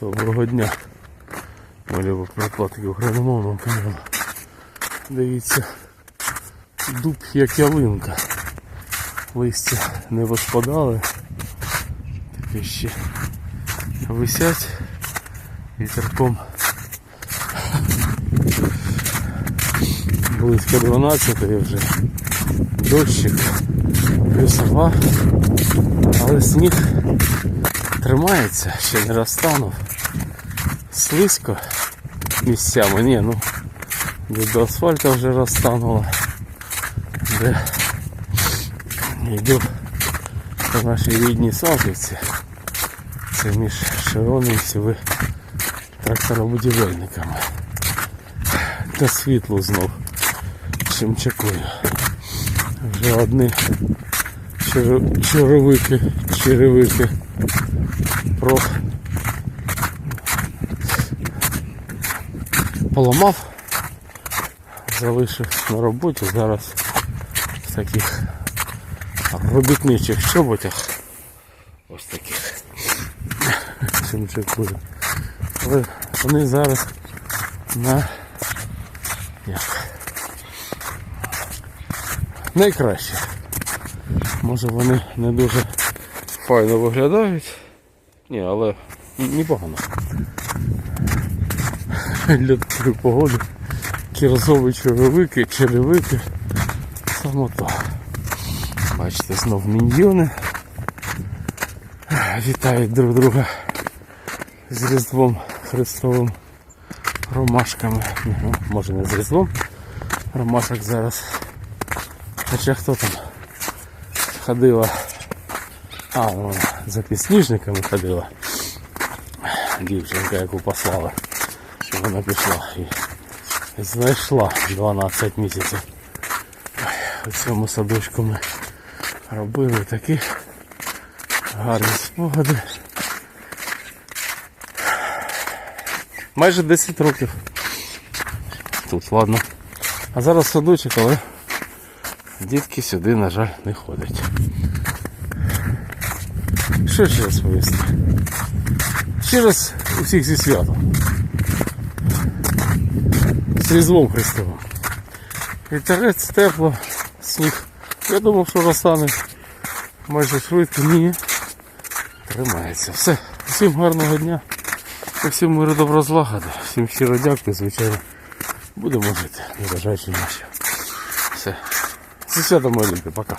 Доброго дня. Малюбо прокладки україномовного каналу. Дивіться, дуб як ялинка. Листя не розпадали. Таке ще висять вітерком. Близько 12 вже дощик, плюсова, але сніг тримається, ще не розтанув. Слизько місцями, ні, ну де до асфальту вже розтануло, де йду по нашій рідній Салтівці. Це між Широном і тракторобудівельниками. Та світло знов чимчакую. Вже одні чере- черевики, черевики про поламав, залишив на роботі зараз в таких робітничих чоботях. Ось таких. Чимчакую. Але вони зараз на як? Найкраще. Може вони не дуже файно виглядають. Ні, але непогано. Для такої погоди. Кірзові черевики. Саме то. Бачите, знов міньйони. Вітають друг друга з Різдвом Христовим ромашками. Ну, може не з Різдвом. Ромашок зараз. Хоча хто там ходила. А, ну, за підсніжниками ходила. Дівчинка, яку послала. І вона пішла і знайшла 12 місяців. У цьому садочку ми робили такі гарні спогади. Майже 10 років. Тут ладно. А зараз садочок, але дітки сюди, на жаль, не ходять. Що ще розповісти? Ще раз усіх зі святом. З Різдвом Христовим. Вітерець, тепло, сніг. Я думав, що розтане майже швидко. Ні. Тримається. Все. Всім гарного дня. Всім миру добро злагоди. Всім щиро дякую, звичайно. Будемо жити, незважаючи на що. Все. Зі святом, мої пока.